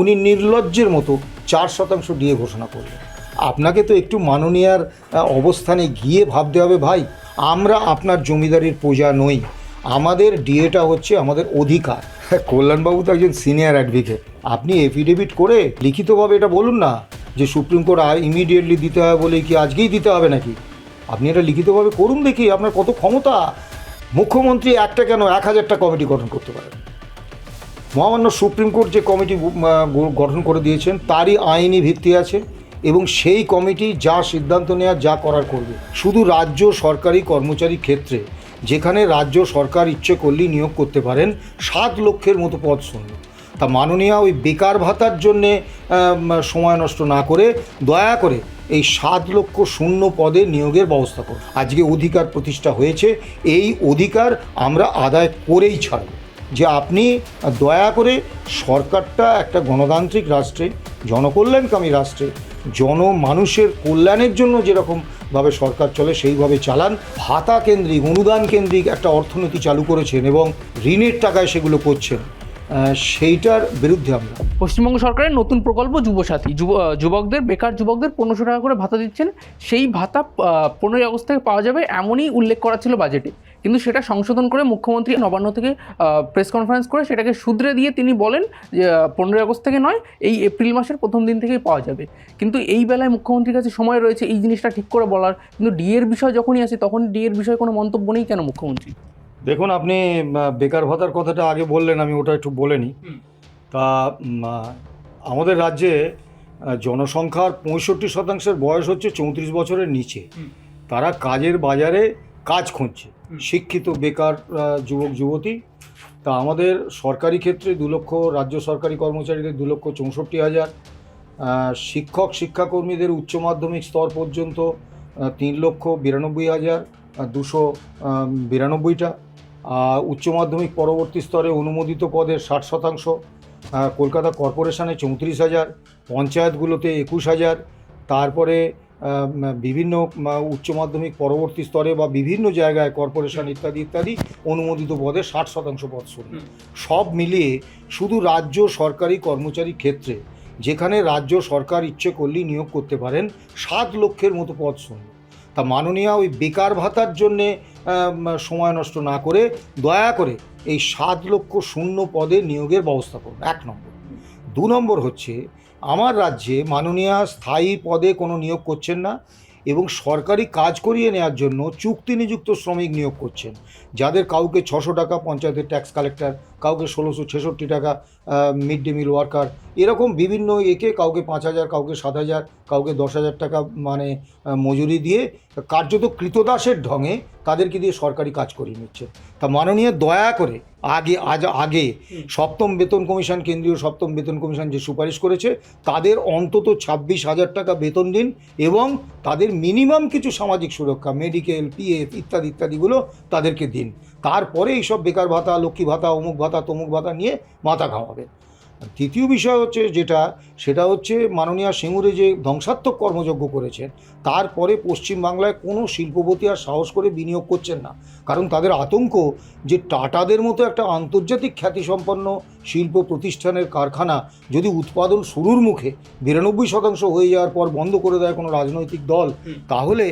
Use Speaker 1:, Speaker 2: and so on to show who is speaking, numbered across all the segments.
Speaker 1: উনি নির্লজ্জের মতো চার শতাংশ ডিএ ঘোষণা করলেন। আপনাকে তো একটু মাননীয়ার অবস্থানে গিয়ে ভাবতে হবে ভাই। আমরা আপনার জমিদারির প্রজা নই। আমাদের ডিএটা হচ্ছে আমাদের অধিকার। কল্যাণবাবু তো একজন সিনিয়র অ্যাডভোকেট। আপনি এফিডেভিট করে লিখিতভাবে এটা বলুন না যে সুপ্রিম কোর্ট ইমিডিয়েটলি দিতে হবে বলে কি আজকেই দিতে হবে নাকি? আপনি এটা লিখিতভাবে করুন দেখি আপনার কত ক্ষমতা। মুখ্যমন্ত্রী একটা কেন এক হাজারটা কমিটি গঠন করতে পারেন? মহামান্য সুপ্রিম কোর্ট যে কমিটি গঠন করে দিয়েছেন, তারই আইনি ভিত্তি আছে এবং সেই কমিটি যা সিদ্ধান্ত নেওয়া যা করার করবে। শুধু রাজ্য সরকারি কর্মচারী ক্ষেত্রে, যেখানে রাজ্য সরকার ইচ্ছে করলেই নিয়োগ করতে পারেন, সাত লক্ষের মতো পদ শূন্য। তা মাননীয় ওই বেকার ভাতার জন্যে সময় নষ্ট না করে দয়া করে এই সাত লক্ষ শূন্য পদে নিয়োগের ব্যবস্থা করুন। আজকে অধিকার প্রতিষ্ঠা হয়েছে, এই অধিকার আমরা আদায় করেই ছাড়ব। যে আপনি দয়া করে সরকারটা একটা গণতান্ত্রিক রাষ্ট্রে, জনকল্যাণকামী রাষ্ট্রে জন মানুষের কল্যাণের জন্য যেরকমভাবে সরকার চলে, সেইভাবে চালান। ভাতা কেন্দ্রিক, অনুদান কেন্দ্রিক একটা অর্থনীতি চালু করেছেন এবং ঋণের টাকায় সেগুলো করছেন। সেইটার বিরুদ্ধে আমরা।
Speaker 2: পশ্চিমবঙ্গ সরকারের নতুন প্রকল্প যুবসাথী। যুব যুবকদের, বেকার যুবকদের পনেরোশো টাকা করে ভাতা দিচ্ছেন। সেই ভাতা পনেরোই আগস্ট থেকে পাওয়া যাবে এমনই উল্লেখ করা ছিল বাজেটে কিন্তু সেটা সংশোধন করে মুখ্যমন্ত্রী নবান্ন থেকে প্রেস কনফারেন্স করে সেটাকে শুধরে দিয়ে তিনি বলেন যে পনেরোই আগস্ট থেকে নয় এই এপ্রিল মাসের প্রথম দিন থেকেই পাওয়া যাবে। কিন্তু এই বেলায় মুখ্যমন্ত্রীর কাছে সময় রয়েছে এই জিনিসটা ঠিক করে বলার। কিন্তু ডিএর বিষয় যখনই আসে তখন ডিএর বিষয়ে কোনো মন্তব্য নেই কেন মুখ্যমন্ত্রী?
Speaker 1: দেখুন আপনি বেকার ভাতার কথাটা আগে বললেন আমি ওটা একটু বলে নিই। তা আমাদের রাজ্যে জনসংখ্যার পঁয়ষট্টি শতাংশের বয়স হচ্ছে চৌত্রিশ বছরের নিচে। তারা কাজের বাজারে কাজ খুঁজছে। শিক্ষিত, বেকার যুবক, যুবতী। তা আমাদের সরকারি ক্ষেত্রে দু লক্ষ, রাজ্য সরকারি কর্মচারীদের দু লক্ষ চৌষট্টি হাজার। শিক্ষক, শিক্ষাকর্মীদের উচ্চ মাধ্যমিক স্তর পর্যন্ত তিন লক্ষ বিরানব্বই হাজার দুশো বিরানব্বইটা। উচ্চ মাধ্যমিক পরবর্তী স্তরে অনুমোদিত পদের ষাট শতাংশ। কলকাতা কর্পোরেশনে চৌত্রিশ হাজার, পঞ্চায়েতগুলোতে একুশ হাজার। তারপরে বিভিন্ন উচ্চ মাধ্যমিক পরবর্তী স্তরে বা বিভিন্ন জায়গায় কর্পোরেশন ইত্যাদি ইত্যাদি অনুমোদিত পদে ষাট শতাংশ পদ শূন্য। সব মিলিয়ে শুধু রাজ্য সরকারি কর্মচারী ক্ষেত্রে যেখানে রাজ্য সরকার ইচ্ছে করলেই নিয়োগ করতে পারেন সাত লক্ষের মতো পদ শূন্য। তা মাননীয় ওই বেকার ভাতার জন্যে সময় নষ্ট না করে দয়া করে এই সাত লক্ষ শূন্য পদে নিয়োগের ব্যবস্থা করুন। এক নম্বর। দু নম্বর হচ্ছে আমার রাজ্যে মাননীয়া স্থায়ী পদে কোনো নিয়োগ করছেন না এবং সরকারি কাজ করিয়ে নেওয়ার জন্য চুক্তি নিযুক্ত শ্রমিক নিয়োগ করছেন, যাদের কাউকে ছশো টাকা পঞ্চায়েতের ট্যাক্স কালেক্টর কাউকে ষোলোশো ছেষট্টি টাকা মিড ডে মিল ওয়ার্কার এরকম বিভিন্ন একে কাউকে পাঁচ হাজার কাউকে সাত হাজার কাউকে দশ হাজার টাকা মানে মজুরি দিয়ে কার্যত কৃতদাসের ঢঙে তাদেরকে দিয়ে সরকারি কাজ করিয়ে নিচ্ছে। তা মাননীয় দয়া করে আগে আজ আগে সপ্তম বেতন কমিশন কেন্দ্রীয় সপ্তম বেতন কমিশন যে সুপারিশ করেছে তাদের অন্তত ছাব্বিশ হাজার টাকা বেতন দিন এবং তাদের মিনিমাম কিছু সামাজিক সুরক্ষা মেডিকেল পিএফ ইত্যাদি ইত্যাদিগুলো তাদেরকে দিন। তারপরে এইসব বেকার ভাতা লক্ষ্মী ভাতা অমুক ভাতা তমুক ভাতা নিয়ে মাথা ঘামাবেন তৃতীয় বিষয় হচ্ছে যেটা সেটা হচ্ছে মাননীয়া সিঙ্গুরে যে ধ্বংসাত্মক কর্মযজ্ঞ করেছেন তারপরে পশ্চিমবাংলায় কোনো শিল্পপতি আর সাহস করে বিনিয়োগ করছেন না। কারণ তাদের আতঙ্ক যে টাটাদের মতো একটা আন্তর্জাতিক খ্যাতিসম্পন্ন শিল্প প্রতিষ্ঠানের কারখানা যদি উৎপাদন শুরুর মুখে বিরানব্বই শতাংশ হয়ে যাওয়ার পর বন্ধ করে দেয় কোনো রাজনৈতিক দল তাহলে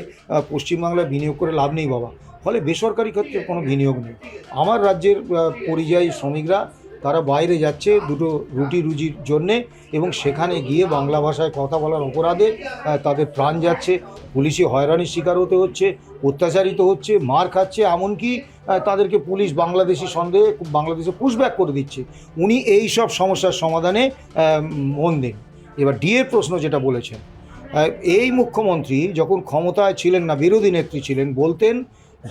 Speaker 1: পশ্চিমবাংলায় বিনিয়োগ করে লাভ নেই বাবা। ফলে বেসরকারি ক্ষেত্রে কোনো বিনিয়োগ নেই। আমার রাজ্যের পরিযায়ী শ্রমিকরা তারা বাইরে যাচ্ছে দুটো রুটি রুজির জন্যে এবং সেখানে গিয়ে বাংলা ভাষায় কথা বলার অপরাধে তাদের প্রাণ যাচ্ছে। পুলিশি হয়রানির শিকার হতে হচ্ছে, অত্যাচারিত হচ্ছে, মার খাচ্ছে, এমনকি তাদেরকে পুলিশ বাংলাদেশি সন্দেহে বাংলাদেশে পুশব্যাক করে দিচ্ছে। উনি এই সব সমস্যার সমাধানে মন দেন। এবার ডিএর প্রশ্ন যেটা বলেছেন এই মুখ্যমন্ত্রী যখন ক্ষমতায় ছিলেন না, বিরোধী নেত্রী ছিলেন, বলতেন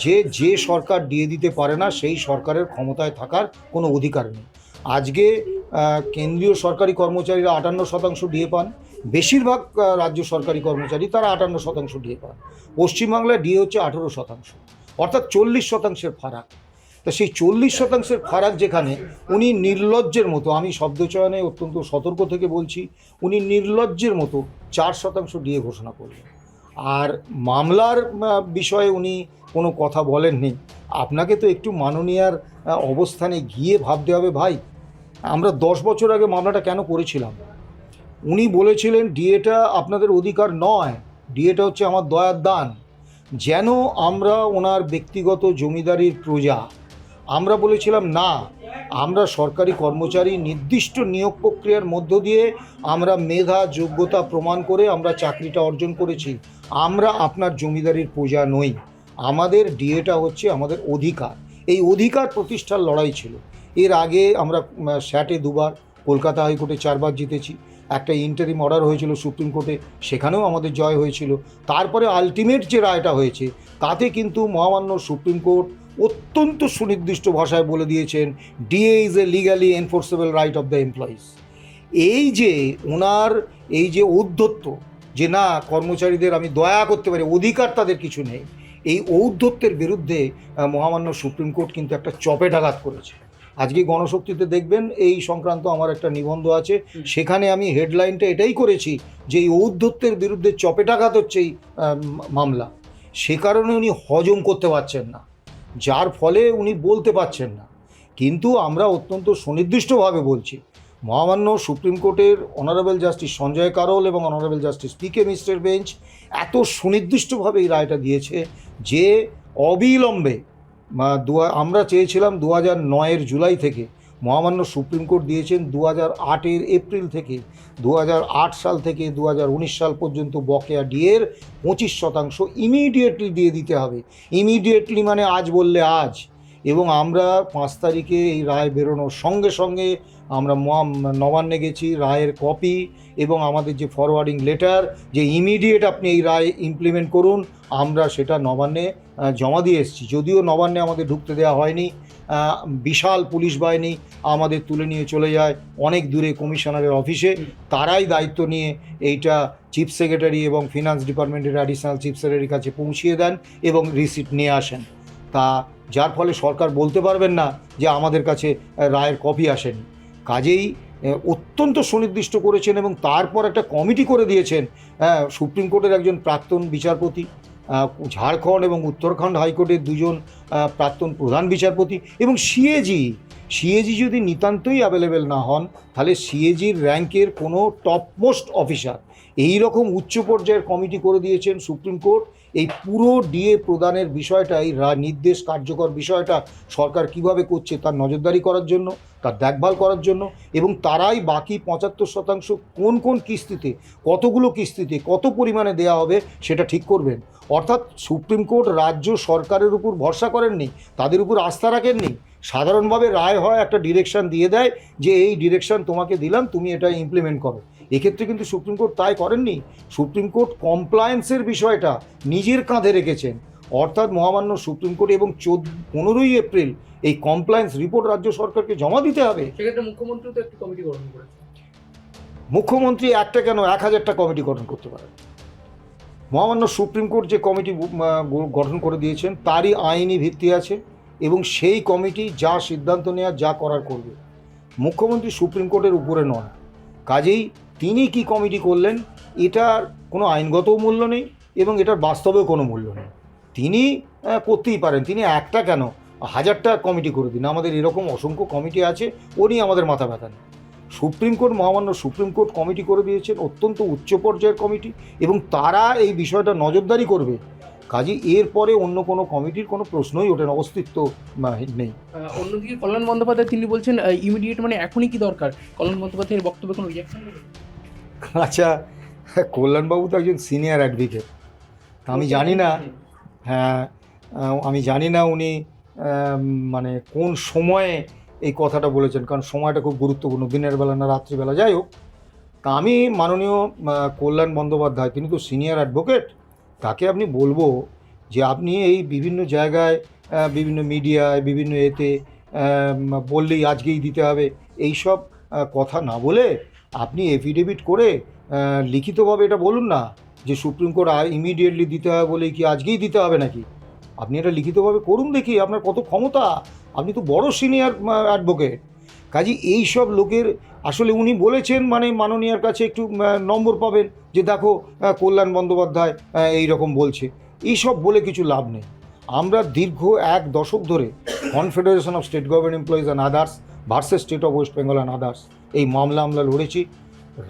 Speaker 1: যে যে সরকার দিয়ে দিতে পারে না, সেই সরকারের ক্ষমতায় থাকার কোনো অধিকার নেই। আজকে কেন্দ্রীয় সরকারি কর্মচারীরা আটান্ন শতাংশ ডিএ পান, বেশিরভাগ রাজ্য সরকারি কর্মচারী তারা আটান্ন শতাংশ ডিএ পান। পশ্চিমবাংলায় ডিএ হচ্ছে আঠেরো শতাংশ, অর্থাৎ চল্লিশ শতাংশের ফারাক। তা সেই চল্লিশ শতাংশের ফারাক যেখানে, উনি নির্লজ্জের মতো, আমি শব্দচয়নে অত্যন্ত সতর্ক থেকে বলছি, উনি নির্লজ্জের মতো চার শতাংশ ডিএ ঘোষণা করলেন। আর মামলার বিষয়ে উনি কোনো কথা বলেননি। আপনাকে তো একটু মাননীয়ার অবস্থানে গিয়ে ভাবতে হবে ভাই। আমরা দশ বছর আগে মামলাটা কেন করেছিলাম? উনি বলেছিলেন, ডিএটা আপনাদের অধিকার নয়। ডিএটা হচ্ছে আমার দয়ার দান। যেন আমরা ওনার ব্যক্তিগত জমিদারির প্রজা। আমরা বলেছিলাম, না। আমরা সরকারি কর্মচারী, নির্দিষ্ট নিয়োগ প্রক্রিয়ার মধ্য দিয়ে আমরা মেধা, যোগ্যতা প্রমাণ করে আমরা চাকরিটা অর্জন করেছি। আমরা আপনার জমিদারির প্রজা নই। আমাদের ডিএটা হচ্ছে আমাদের অধিকার। এই অধিকার প্রতিষ্ঠার লড়াই ছিল। এর আগে আমরা স্যাটে দুবার, কলকাতা হাইকোর্টে চারবার জিতেছি। একটা ইন্টারিম অর্ডার হয়েছিল সুপ্রিম কোর্টে, সেখানেও আমাদের জয় হয়েছিল। তারপরে আলটিমেট যে রায়টা হয়েছে, তাতে কিন্তু মহামান্য সুপ্রিম কোর্ট অত্যন্ত সুনির্দিষ্ট ভাষায় বলে দিয়েছেন, D A is a legally enforceable right of the employees. এই যে ওনার, এই যে ঔদ্ধত্য, যে না, কর্মচারীদের আমি দয়া করতে পারি, অধিকার তাদের কিছু নেই। এই ঔদ্ধত্যের বিরুদ্ধে মহামান্য সুপ্রিম কোর্ট কিন্তু একটা চপেটাঘাত করেছে। আজকে গণশক্তিতে দেখবেন এই সংক্রান্ত আমার একটা নিবন্ধ আছে সেখানে আমি হেডলাইনটা এটাই করেছি যে এই ঔদ্ধত্যের বিরুদ্ধে চপেটাঘাত হচ্ছে এই মামলা। সে কারণে উনি হজম করতে পারছেন না। যার ফলে উনি বলতে পারছেন না। কিন্তু আমরা অত্যন্ত সুনির্দিষ্টভাবে বলছি মহামান্য সুপ্রিম কোর্টের অনারেবল জাস্টিস সঞ্জয় কারোল এবং honourable justice P K Mishra bench এত সুনির্দিষ্টভাবে এই রায়টা দিয়েছে যে অবিলম্বে দু আমরা চেয়েছিলাম দু হাজার নয়ের জুলাই থেকে, মহামান্য সুপ্রিম কোর্ট দিয়েছেন দু হাজার আটের এপ্রিল থেকে, দু হাজার আট সাল থেকে, দু হাজার উনিশ সাল পর্যন্ত বকেয়া ডিয়ের পঁচিশ শতাংশ ইমিডিয়েটলি দিয়ে দিতে হবে। ইমিডিয়েটলি মানে আজ বললে আজ। এবং আমরা পাঁচ তারিখে এই রায় বেরোনোর সঙ্গে সঙ্গে আমরা নবান্নে গেছি, রায়ের কপি এবং আমাদের যে ফরওয়ার্ডিং লেটার যে ইমিডিয়েট আপনি এই রায় ইমপ্লিমেন্ট করুন, আমরা সেটা নবান্নে জমা দিয়ে এসেছি। যদিও নবান্নে আমাদের ঢুকতে দেওয়া হয়নি বিশাল পুলিশ বাহিনী আমাদের তুলে নিয়ে চলে যায়, অনেক দূরে কমিশনারের অফিসে তারাই দায়িত্ব নিয়ে এইটা চিফ সেক্রেটারি এবং ফিনান্স ডিপার্টমেন্টের অ্যাডিশনাল চিফ সেক্রেটারির কাছে পৌঁছিয়ে দেন এবং রিসিট নিয়ে আসেন। তা যার ফলে সরকার বলতে পারবেন না যে আমাদের কাছে রায়ের কপি আসেনি। কাজেই অত্যন্ত সুনির্দিষ্ট করেছেন এবং তারপর একটা কমিটি করে দিয়েছেন সুপ্রিম কোর্টের একজন প্রাক্তন বিচারপতি ঝাড়খণ্ড এবং উত্তরাখণ্ড হাইকোর্টের দুজন প্রাক্তন প্রধান বিচারপতি এবং সিএজি। সিএজি যদি নিতান্তই অ্যাভেলেবেল না হন, তাহলে সিএজির র্যাঙ্কের কোনো টপমোস্ট অফিসার এই রকম উচ্চ পর্যায়ের কমিটি করে দিয়েছেন সুপ্রিম কোর্ট এই পুরো ডিএ প্রদানের বিষয়টা এই নির্দেশ কার্যকর বিষয়টা সরকার কীভাবে করছে তার নজরদারি করার জন্য, তার দেখভাল করার জন্য এবং তারাই বাকি পঁচাত্তর শতাংশ কোন কোন কিস্তিতে, কতগুলো কিস্তিতে, কত পরিমাণে দেওয়া হবে সেটা ঠিক করবেন। অর্থাৎ সুপ্রিম কোর্ট রাজ্য সরকারের উপর ভরসা করেননি, তাদের উপর আস্থা রাখেননি, সাধারণভাবে রায় হয় একটা ডিরেকশন দিয়ে দেয় যে, এই ডিরেকশন তোমাকে দিলাম, তুমি এটা ইমপ্লিমেন্ট করো। এক্ষেত্রে কিন্তু সুপ্রিম কোর্ট তাই করেননি। সুপ্রিম কোর্ট কমপ্লায়েন্সের বিষয়টা নিজের কাঁধে রেখেছেন। অর্থাৎ মহামান্য সুপ্রিম কোর্ট এবং চোদ্দ পনেরোই এপ্রিল এই কমপ্লায়েন্স রিপোর্ট রাজ্য সরকারকে জমা দিতে হবে।
Speaker 2: সেক্ষেত্রে মুখ্যমন্ত্রী তো একটি কমিটি গঠন করেছে
Speaker 1: মুখ্যমন্ত্রী একটা কেন? এক হাজারটা কমিটি গঠন করতে পারেন। মহামান্য সুপ্রিম কোর্ট যে কমিটি গঠন করে দিয়েছেন তারই আইনি ভিত্তি আছে এবং সেই কমিটি যা সিদ্ধান্ত নেওয়া যা করার করবে। মুখ্যমন্ত্রী সুপ্রিম কোর্টের উপরে নয়। কাজেই তিনি কি কমিটি করলেন, এটার কোনো আইনগত মূল্য নেই এবং এটার বাস্তবেও কোনো মূল্য নেই। তিনি করতেই পারেন, তিনি একটা কেন, হাজারটা কমিটি করে দিন। আমাদের এরকম অসংখ্য কমিটি আছে ও নিয়ে আমাদের মাথা ব্যথা নেই। সুপ্রিম কোর্ট, মহামান্য সুপ্রিম কোর্ট কমিটি করে দিয়েছেন, অত্যন্ত উচ্চ পর্যায়ের কমিটি এবং তারা এই বিষয়টা নজরদারি করবে। কাজে, এরপরে অন্য কোনো কমিটির কোনো প্রশ্নই না অস্তিত্ব নেই।
Speaker 2: অন্যদিকে কল্যাণ বন্দ্যোপাধ্যায়, তিনি বলছেন ইমিডিয়েট মানে এখনই কি দরকার? কল্যাণ বন্দ্যোপাধ্যায়ের বক্তব্যে কোনো রিয়াকশন
Speaker 1: আচ্ছা কল্যাণবাবু তো একজন সিনিয়র অ্যাডভোকেট আমি জানি না হ্যাঁ আমি জানি না উনি মানে কোন সময়ে এই কথাটা বলেছেন, কারণ সময়টা খুব গুরুত্বপূর্ণ, দিনের বেলা না রাত্রিবেলা। যাই হোক, তা আমি মাননীয় কল্যাণ বন্দ্যোপাধ্যায়, তিনি তো সিনিয়র অ্যাডভোকেট তাকে আপনি বলব যে আপনি এই বিভিন্ন জায়গায় বিভিন্ন মিডিয়ায়, বিভিন্ন এতে বললেই আজকেই দিতে হবে এই সব কথা না বলে আপনি এফিডেভিট করে লিখিতভাবে এটা বলুন না যে সুপ্রিম কোর্ট ইমিডিয়েটলি দিতে হবে বলে কি আজকেই দিতে হবে নাকি? আপনি এটা লিখিতভাবে করুন দেখি আপনার কত ক্ষমতা। আপনি তো বড় সিনিয়র অ্যাডভোকেট কাজে এই সব লোকের আসলে উনি বলেছেন মানে মাননীয়ার কাছে একটু নম্বর পাবেন যে দেখো কল্যাণ বন্দ্যোপাধ্যায় এই রকম বলছে। এইসব বলে কিছু লাভ নেই। আমরা দীর্ঘ এক দশক ধরে confederation of state government employees and others versus state of West Bengal and others এই মামলা আমরা লড়েছি।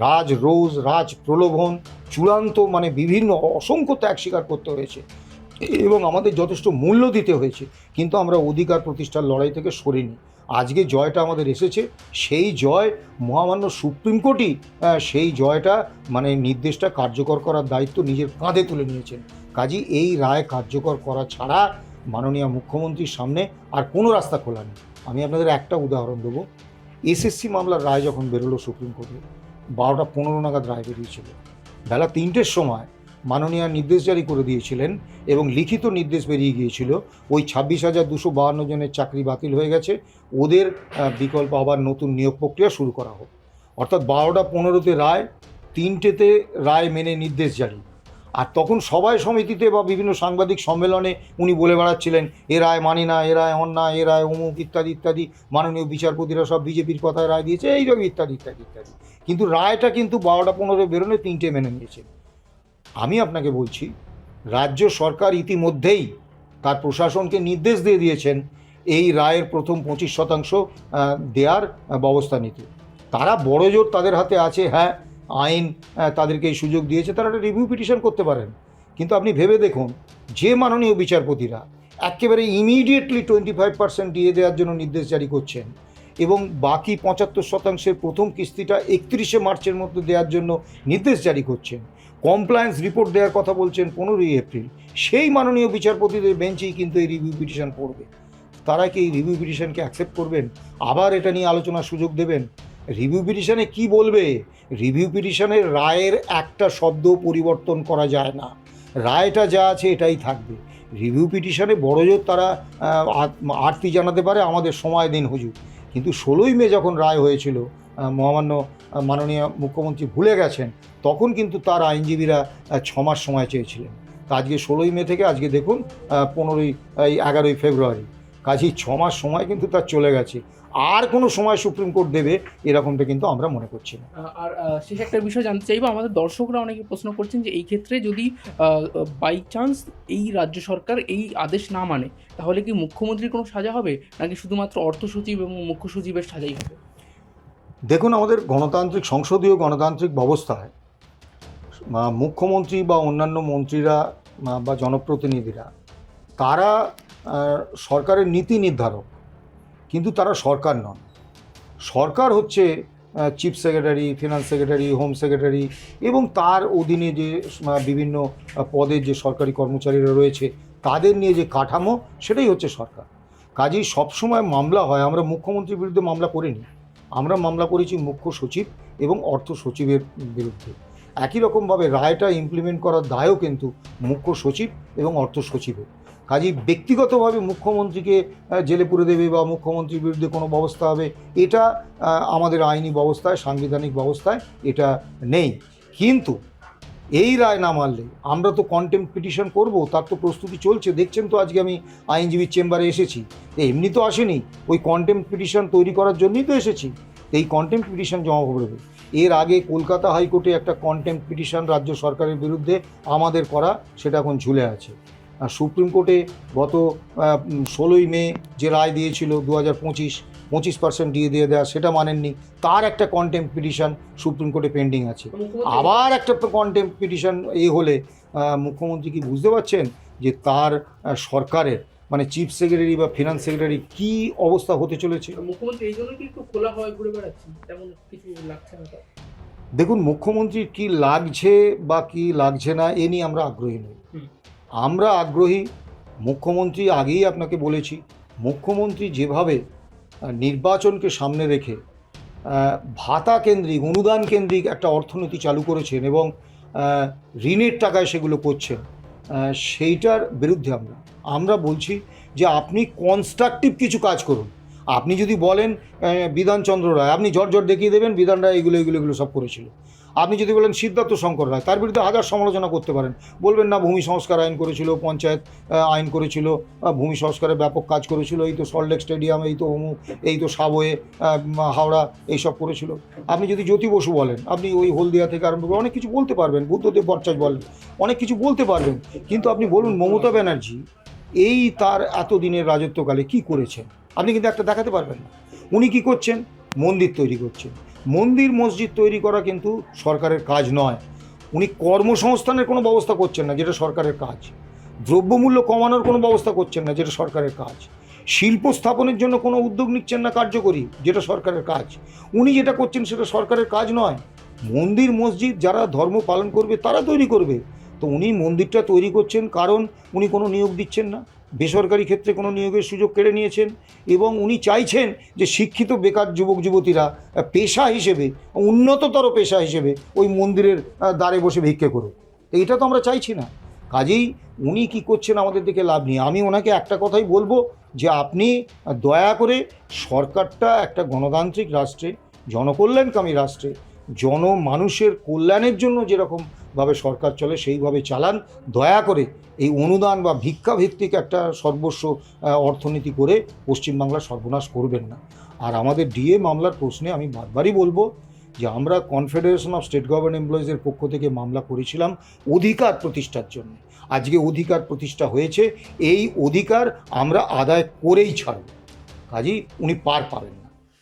Speaker 1: রাজ রোজ, রাজ প্রলোভন, চূড়ান্ত মানে বিভিন্ন অসংখ্য ত্যাগ স্বীকার করতে হয়েছে। এবং আমাদের যথেষ্ট মূল্য দিতে হয়েছে, কিন্তু আমরা অধিকার প্রতিষ্ঠার লড়াই থেকে সরিনি। আজকে জয়টা আমাদের এসেছে, সেই জয় মহামান্য সুপ্রিম কোর্টই সেই জয়টা মানে নির্দেশটা কার্যকর করার দায়িত্ব নিজের কাঁধে তুলে নিয়েছেন। কাজী, এই রায় কার্যকর করা ছাড়া মাননীয় মুখ্যমন্ত্রীর সামনে আর কোনো রাস্তা খোলা নেই। আমি আপনাদের একটা উদাহরণ দেবো। এসএসসি মামলার রায় যখন বেরোলো সুপ্রিম কোর্টে, বারোটা পনেরো নাগাদ রায় বেরিয়েছিল। বেলা তিনটের সময় মাননীয় নির্দেশ জারি করে দিয়েছিলেন এবং লিখিত নির্দেশ বেরিয়ে গিয়েছিল, ওই ছাব্বিশ হাজার দুশো বাহান্ন জনের চাকরি বাতিল হয়ে গেছে, ওদের বিকল্প আবার নতুন নিয়োগ প্রক্রিয়া শুরু করা হোক। অর্থাৎ বারোটা পনেরোতে রায়, তিনটেতে রায় মেনে নির্দেশ জারি। আর তখন সবাই সমিতিতে বা বিভিন্ন সাংবাদিক সম্মেলনে উনি বলে বেড়াচ্ছিলেন, এ রায় মানি না, এ রায় অন্যায় এ রায় অমুক, ইত্যাদি ইত্যাদি, মাননীয় বিচারপতিরা সব বিজেপির কথায় রায় দিয়েছে এইরকম ইত্যাদি ইত্যাদি ইত্যাদি। কিন্তু রায়টা কিন্তু বারোটা পনেরো বেরোনে তিনটে মেনে নিয়েছে। আমি আপনাকে বলছি, রাজ্য সরকার ইতিমধ্যেই তার প্রশাসনকে নির্দেশ দিয়ে দিয়েছেন এই রায়ের প্রথম পঁচিশ শতাংশ দেওয়ার ব্যবস্থা নিতে। তারা বড় জোর তাদের হাতে আছে হ্যাঁ আইন তাদেরকে সুযোগ দিয়েছে, তারা একটা রিভিউ পিটিশন করতে পারেন। কিন্তু আপনি ভেবে দেখুন, যে মাননীয় বিচারপতিরা একেবারে ইমিডিয়েটলি টোয়েন্টি ফাইভ পার্সেন্ট দিয়ে দেওয়ার জন্য নির্দেশ জারি করছেন এবং বাকি পঁচাত্তর শতাংশের প্রথম কিস্তিটা একত্রিশে মার্চের মধ্যে দেওয়ার জন্য নির্দেশ জারি করছেন। কমপ্লায়েন্স রিপোর্ট দেওয়ার কথা বলছেন পনেরোই এপ্রিল। সেই মাননীয় বিচারপতিদের বেঞ্চেই কিন্তু এই রিভিউ পিটিশন পড়বে। তারা কি এই রিভিউ পিটিশনকে অ্যাকসেপ্ট করবেন? আবার এটা নিয়ে আলোচনার সুযোগ দেবেন? রিভিউ পিটিশনে কি বলবে? রিভিউ পিটিশনের রায়ের একটা শব্দ পরিবর্তন করা যায় না। রায়টা যা আছে এটাই থাকবে। রিভিউ পিটিশনে বড়জোর তারা আরতি জানাতে পারে আমাদের সময় দিন হুজুর। কিন্তু ষোলোই মে যখন রায় হয়েছিল মহামান্য মাননীয় মুখ্যমন্ত্রী ভুলে গেছেন, তখন কিন্তু তার আইনজীবীরা ছ মাস সময় চেয়েছিলেন। আজকে ষোলোই মে থেকে আজকে দেখুন পনেরোই, এই এগারোই ফেব্রুয়ারি। কাজেই ছ মাস সময় কিন্তু তার চলে গেছে। আর কোনো সময় সুপ্রিম কোর্ট দেবে এরকমটা কিন্তু আমরা মনে করছি না।
Speaker 2: আর শেষ একটা বিষয় জানতে চাইব আমাদের দর্শকরা অনেকে প্রশ্ন করছেন যে এই ক্ষেত্রে যদি বাই চান্স এই রাজ্য সরকার এই আদেশ না মানে তাহলে কি মুখ্যমন্ত্রীর কোনো সাজা হবে? নাকি শুধুমাত্র অর্থ সচিব এবং মুখ্য সচিবের সাজাই হবে?
Speaker 1: দেখুন আমাদের গণতান্ত্রিক সংসদীয় গণতান্ত্রিক ব্যবস্থায় মুখ্যমন্ত্রী বা অন্যান্য মন্ত্রীরা বা জনপ্রতিনিধিরা তারা সরকারের নীতি নির্ধারক, কিন্তু তারা সরকার নন। সরকার হচ্ছে chief secretary, finance secretary, home secretary এবং তার অধীনে যে বিভিন্ন পদের যে সরকারি কর্মচারীরা রয়েছে, তাদের নিয়ে যে কাঠামো, সেটাই হচ্ছে সরকার। কাজেই সবসময় মামলা হয়, আমরা মুখ্যমন্ত্রীর বিরুদ্ধে মামলা করিনি, আমরা মামলা করেছি মুখ্য সচিব এবং অর্থ সচিবের বিরুদ্ধে। একই রকমভাবে রায়টা ইমপ্লিমেন্ট করার দায়ও কিন্তু মুখ্য সচিব এবং অর্থ সচিবের। কাজেই ব্যক্তিগতভাবে মুখ্যমন্ত্রীকে জেলে পুরে দেবে বা মুখ্যমন্ত্রীর বিরুদ্ধে কোনো ব্যবস্থা হবে, এটা আমাদের আইনি ব্যবস্থায়, সাংবিধানিক ব্যবস্থায় এটা নেই। কিন্তু এই রায় না মানলে আমরা তো কন্টেম্প পিটিশন করব, তার তো প্রস্তুতি চলছে। দেখছেন তো আজকে আমি আইনজীবীর চেম্বারে এসেছি। এমনি তো আসেনি, ওই কন্টেম্প পিটিশন তৈরি করার জন্যই তো এসেছি। এই কন্টেম্প পিটিশন জমা করবে এর আগে কলকাতা হাইকোর্টে একটা কন্টেম্প পিটিশন রাজ্য সরকারের বিরুদ্ধে আমাদের করা, সেটা এখন ঝুলে আছে। সুপ্রিম কোর্টে গত ষোলোই মে যে রায় দিয়েছিল দু হাজার পঁচিশ পঁচিশ পার্সেন্ট দিয়ে দিয়ে দেওয়া সেটা মানেননি। তার একটা কন্টেম্প পিটিশন সুপ্রিম কোর্টে পেন্ডিং আছে। আবার একটা কন্টেম্প পিটিশন এ হলে মুখ্যমন্ত্রী কি বুঝতে পারছেন যে তার সরকারের মানে চিফ সেক্রেটারি বা ফিনান্স সেক্রেটারি কি অবস্থা হতে চলেছে?
Speaker 2: মুখ্যমন্ত্রী এই জন্য একটু খোলা হয় ঘুরে বেড়াচ্ছেন? তেমন কিছু লাগছে না
Speaker 1: দেখুন মুখ্যমন্ত্রীর কি লাগছে বা কি লাগছে না এ নিয়ে আমরা আগ্রহী নই। আমরা আগ্রহী, মুখ্যমন্ত্রী আগেই আপনাকে বলেছি, মুখ্যমন্ত্রী যেভাবে নির্বাচনকে সামনে রেখে ভাতা কেন্দ্রিক, অনুদান কেন্দ্রিক একটা অর্থনীতি চালু করেছেন এবং ঋণের টাকায় সেগুলো করছেন সেইটার বিরুদ্ধে আমরা আমরা বলছি যে আপনি কনস্ট্রাকটিভ কিছু কাজ করুন। আপনি যদি বলেন বিধানচন্দ্র রায়, আপনি ঝট ঝট দেখিয়ে দেবেন, বিধান রায় এগুলো এগুলো এগুলো সব করেছিল। আপনি যদি বলেন সিদ্ধার্থ শঙ্কর রায়, তার বিরুদ্ধে হাজার সমালোচনা করতে পারেন। বলবেন না, ভূমি সংস্কার আইন করেছিল, পঞ্চায়েত আইন করেছিল ভূমি সংস্কারে ব্যাপক কাজ করেছিল, এই তো সল্টলেক স্টেডিয়াম এই তো অমুক, এই তো সাবওয়ে হাওড়া, এইসব করেছিল। আপনি যদি জ্যোতি বসু বলেন, আপনি ওই হলদিয়া থেকে আরম্ভ করে অনেক কিছু বলতে পারবেন, বুদ্ধদেব ভট্টাচ বলেন, অনেক কিছু বলতে পারবেন। কিন্তু আপনি বলুন, মমতা ব্যানার্জি এই তার এতদিনের রাজত্বকালে কি করেছেন? আপনি কিন্তু একটা দেখাতে পারবেন না। উনি কি করছেন? মন্দির তৈরি করছেন। মন্দির মসজিদ তৈরি করা কিন্তু সরকারের কাজ নয়। উনি কর্মসংস্থানের কোনো ব্যবস্থা করছেন না, যেটা সরকারের কাজ। দ্রব্যমূল্য কমানোর কোনো ব্যবস্থা করছেন না, যেটা সরকারের কাজ। শিল্প স্থাপনের জন্য কোনো উদ্যোগ নিচ্ছেন না কার্যকরী, যেটা সরকারের কাজ। উনি যেটা করছেন সেটা সরকারের কাজ নয়। মন্দির মসজিদ যারা ধর্ম পালন করবে, তারা তৈরি করবে। তো উনি মন্দিরটা তৈরি করছেন কারণ উনি কোনো নিয়োগ দিচ্ছেন না। বেসরকারি ক্ষেত্রে কোনো নিয়োগের সুযোগ কেড়ে নিয়েছেন এবং উনি চাইছেন যে শিক্ষিত বেকার যুবক যুবতীরা পেশা হিসেবে, উন্নততর পেশা হিসেবে ওই মন্দিরের দ্বারে বসে ভিক্ষে করুক। এইটা তো আমরা চাইছি না। কাজেই উনি কি করছেন আমাদের দিকে লাভ নেই। আমি ওনাকে একটা কথাই বলব যে আপনি দয়া করে সরকারটা একটা গণতান্ত্রিক রাষ্ট্রে জনকল্যাণকামী রাষ্ট্রে জন মানুষের কল্যাণের জন্য যেরকমভাবে সরকার চলে, সেইভাবে চালান। দয়া করে এই অনুদান বা ভিক্ষাভিত্তিক একটা সর্বস্ব অর্থনীতি করে পশ্চিমবাংলা সর্বনাশ করবেন না। আর আমাদের ডিএ মামলার প্রশ্নে আমি বারবারই বলব যে আমরা কনফেডারেশন অফ স্টেট গভর্নমেন্ট এমপ্লয়িজের পক্ষ থেকে মামলা করেছিলাম অধিকার প্রতিষ্ঠার জন্য। আজকে অধিকার প্রতিষ্ঠা হয়েছে, এই অধিকার আমরা আদায় করেই ছাড়ব। কাজেই উনি পার পাবেন না।